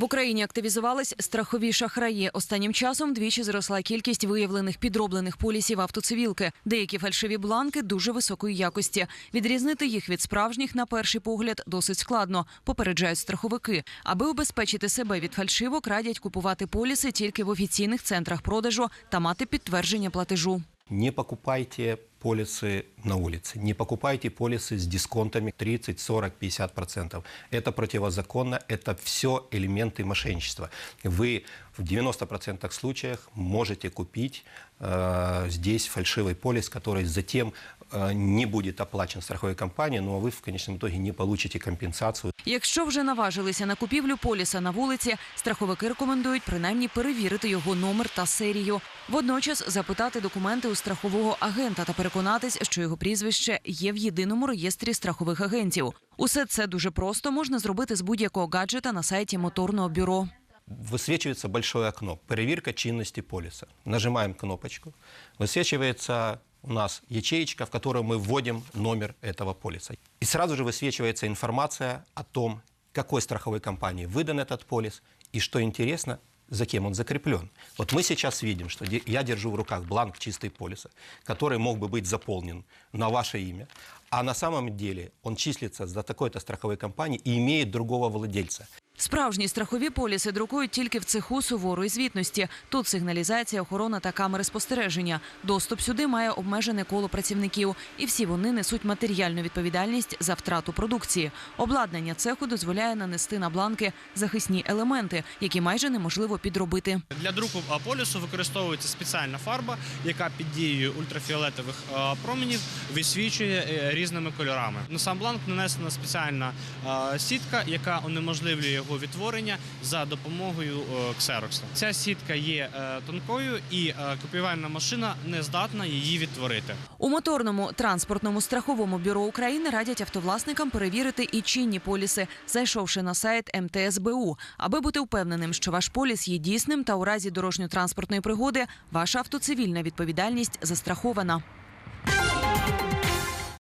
В Україні активізувались страхові шахраї. Останнім часом двічі зросла кількість виявлених підроблених полісів автоцивілки. Деякі фальшиві бланки дуже високої якості. Відрізнити їх від справжніх на перший погляд досить складно. Попереджають страховики. Аби убезпечити себе від фальшивок, радять купувати поліси тільки в офіційних центрах продажу та мати підтвердження платежу. Не покупайте полисы на улице, не покупайте полисы с дисконтами 30, 40, 50 процентов. Это противозаконно, это все элементы мошенничества. Вы в 90 процентах случаях можете купить э, здесь фальшивый полис, который затем э, не будет оплачен страховой компанией, но вы в конечном итоге не получите компенсацию. Якщо вже наважилися на купівлю поліса на вулиці, страховики рекомендують принаймні перевірити його номер та серію. Водночас запитати документи у страхового агента та переконатись, що його прізвище є в єдиному реєстрі страхових агентів. Усе це дуже просто можна зробити з будь-якого гаджета на сайті моторного бюро. Высвечивается большое окно «Проверка чинности полиса». Нажимаем кнопочку. Высвечивается у нас ячеечка, в которую мы вводим номер этого полиса. И сразу же высвечивается информация о том, какой страховой компании выдан этот полис и, что интересно, за кем он закреплен. Вот мы сейчас видим, что де- я держу в руках бланк чистой полиса, который мог бы быть заполнен на ваше имя, а на самом деле он числится за такой-то страховой компанией и имеет другого владельца. Справжні страхові поліси друкують тільки в цеху суворої звітності. Тут сигналізація, охорона та камери спостереження. Доступ сюди має обмежене коло працівників, і всі вони несуть матеріальну відповідальність за втрату продукції. Обладнання цеху дозволяє нанести на бланки захисні елементи, які майже неможливо підробити. Для друку полісу використовується спеціальна фарба, яка під дією ультрафіолетових променів висвічує е, різними кольорами. На сам бланк нанесена спеціальна сітка, яка унеможливлює відтворення за допомогою ксерокса. Ця сітка є е, тонкою, і е, копіювальна машина не здатна її відтворити. У моторному транспортному страховому бюро України радять автовласникам перевірити і чинні поліси, зайшовши на сайт МТСБУ, аби бути впевненим, що ваш поліс є дійсним та у разі дорожньо-транспортної пригоди ваша автоцивільна відповідальність застрахована.